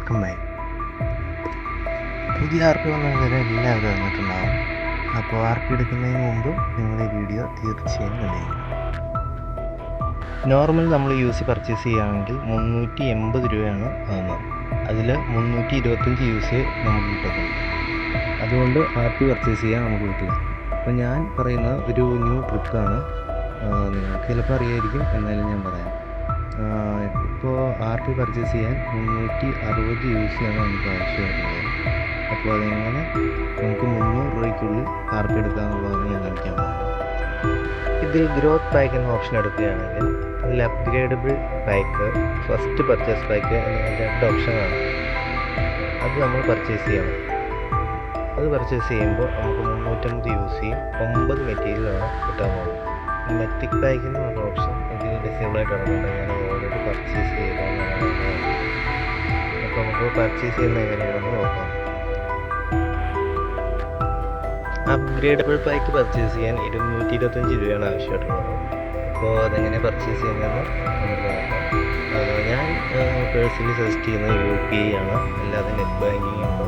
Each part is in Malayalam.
വെൽക്കം ബാക്ക് പുതിയ ആർ പി എല്ലാവരും വന്നിട്ടുണ്ടാവും അപ്പോൾ ആർ പി എടുക്കുന്നതിന് മുമ്പ് നിങ്ങൾ ഈ വീഡിയോ തീർച്ചയായും കണ്ടിരിക്കും നോർമൽ നമ്മൾ യൂസ് പർച്ചേസ് ചെയ്യുകയാണെങ്കിൽ മുന്നൂറ്റി എൺപത് രൂപയാണ് ആകുന്നത് അതിൽ മുന്നൂറ്റി ഇരുപത്തഞ്ച് യു സി നമുക്ക് കിട്ടുന്നുണ്ട് അതുകൊണ്ട് ആർ പർച്ചേസ് ചെയ്യാൻ നമുക്ക് കിട്ടില്ല അപ്പോൾ ഞാൻ പറയുന്നത് ഒരു ന്യൂ ട്രിക്കാണ് നിങ്ങൾക്ക് ചിലപ്പോൾ അറിയായിരിക്കും എന്നാലും ഞാൻ പറയാം. ഇപ്പോൾ ആർ ടി പർച്ചേസ് ചെയ്യാൻ മുന്നൂറ്റി അറുപത് യു സി ആണ് നമുക്ക് ആവശ്യമായിട്ടുള്ളത് അപ്പോൾ അതെങ്ങനെ? നമുക്ക് മുന്നൂറ് രൂപയ്ക്കുള്ളിൽ ആർ ടി എടുക്കാമെന്നുള്ളതാണ് ഞാൻ കാണിക്കാൻ പോകുന്നത് ഇതിൽ ഗ്രോത്ത് പാക്ക് എന്ന ഓപ്ഷൻ എടുക്കുകയാണെങ്കിൽ അതിൽ upgradable pack first purchase pack എന്നിങ്ങനെ രണ്ട് ഓപ്ഷനാണ് അത് നമ്മൾ പർച്ചേസ് ചെയ്യണം. അത് പർച്ചേസ് ചെയ്യുമ്പോൾ നമുക്ക് മുന്നൂറ്റമ്പത് യു ചെയ്യും. ഒമ്പത് മെറ്റീരിയലാണ് കിട്ടാൻ പോകുന്നത്. മെറ്റിക് പാക്ക് എന്ന് പറഞ്ഞ ഓപ്ഷൻ ഡിസേബിൾ ആയിട്ട് കിടക്കുന്നുണ്ട് ഞാൻ ഓൾറെഡി പർച്ചേസ് ചെയ്തതാണ്. അപ്പോൾ നമുക്ക് പർച്ചേസ് ചെയ്യുന്ന എങ്ങനെയാണെന്ന് നോക്കാം. അപ്ഗ്രേഡബിൾ പാക്ക് പർച്ചേസ് ചെയ്യാൻ ഇരുന്നൂറ്റി ഇരുപത്തഞ്ച് രൂപയാണ് ആവശ്യമായിട്ടുള്ളത്. അപ്പോൾ അതെങ്ങനെ പർച്ചേസ് ചെയ്യുന്നതെന്ന് നമുക്ക് നോക്കാം. ഞാൻ പേഴ്സണലി സജസ്റ്റ് ചെയ്യുന്നത് യു പി ഐ ആണ്. അല്ലാതെ നെറ്റ് ബാങ്കിങ് ഉണ്ട്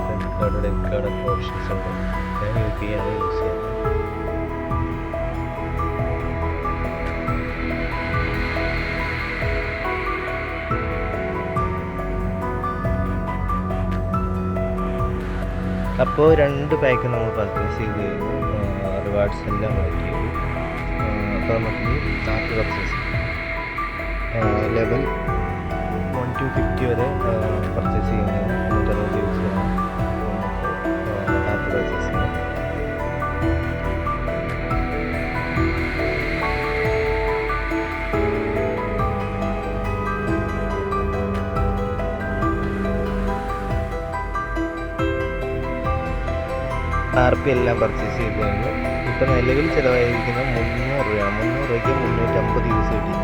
ക്രെഡിറ്റ് കാർഡ് ഡെബിറ്റ് കാർഡ് ഒക്കെ ഓപ്ഷൻസ് ഉണ്ട്. ഞാൻ യു പി ഐ ആണ് യൂസ് ചെയ്യുന്നത്. അപ്പോൾ രണ്ട് പാക്ക് നമ്മൾ പർച്ചേസ് ചെയ്ത് റിവാർഡ്സ് എല്ലാം മാറ്റി അപ്പോൾ നമുക്ക് നാല് purchase level one two fifty വരെ പർച്ചേസ് ചെയ്യുന്നതിന് ആർ പി എല്ലാം പർച്ചേസ് ചെയ്ത് കഴിഞ്ഞു ഇപ്പം നിലവിൽ ചിലവായിരിക്കുന്നത് മുന്നൂറ് രൂപയാണ്. മുന്നൂറ് രൂപയ്ക്ക് മുന്നൂറ്റമ്പത് യൂസ് കിട്ടി.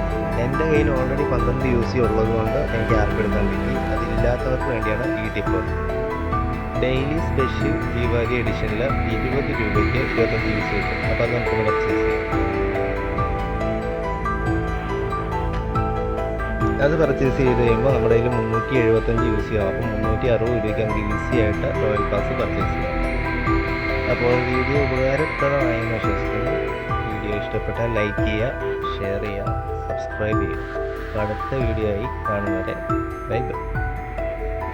എന്റെ കയ്യിൽ ഓൾറെഡി പന്ത്രണ്ട് യൂസ് സി ഉള്ളത് കൊണ്ട് എനിക്ക് ആർ പി എടുക്കാൻ കിട്ടി അതില്ലാത്തവർക്ക് വേണ്ടിയാണ് ഈ ടിപ്പ് ഡെയിലി സ്പെഷ്യൽ ദീപാവലി എഡിഷനിൽ ഇരുപത് രൂപയ്ക്ക് ഇരുപത്തഞ്ച് യൂസ് കിട്ടും. അപ്പോൾ അത് നമുക്കൊന്ന് പർച്ചേസ് ചെയ്യാം. അത് പർച്ചേസ് ചെയ്ത് കഴിയുമ്പോൾ നമ്മുടെ കയ്യിൽ മുന്നൂറ്റി എഴുപത്തഞ്ച് യൂസ് ചെയ്യാം അപ്പോൾ മുന്നൂറ്റി അറുപത് രൂപയ്ക്ക് നമുക്ക് ഈസി ആയിട്ട് റോയൽ പാസ് പർച്ചേസ് ചെയ്യാം. അപ്പോൾ വീഡിയോ ഉപകാരപ്രദമായെന്ന് വിശ്വസിക്കുന്നു. വീഡിയോ ഇഷ്ടപ്പെട്ടാൽ ലൈക്ക് ചെയ്യുക ഷെയർ ചെയ്യുക സബ്സ്ക്രൈബ് ചെയ്യുക. അടുത്ത വീഡിയോ ആയി കാണുന്നവരെ ബൈ ബൈ.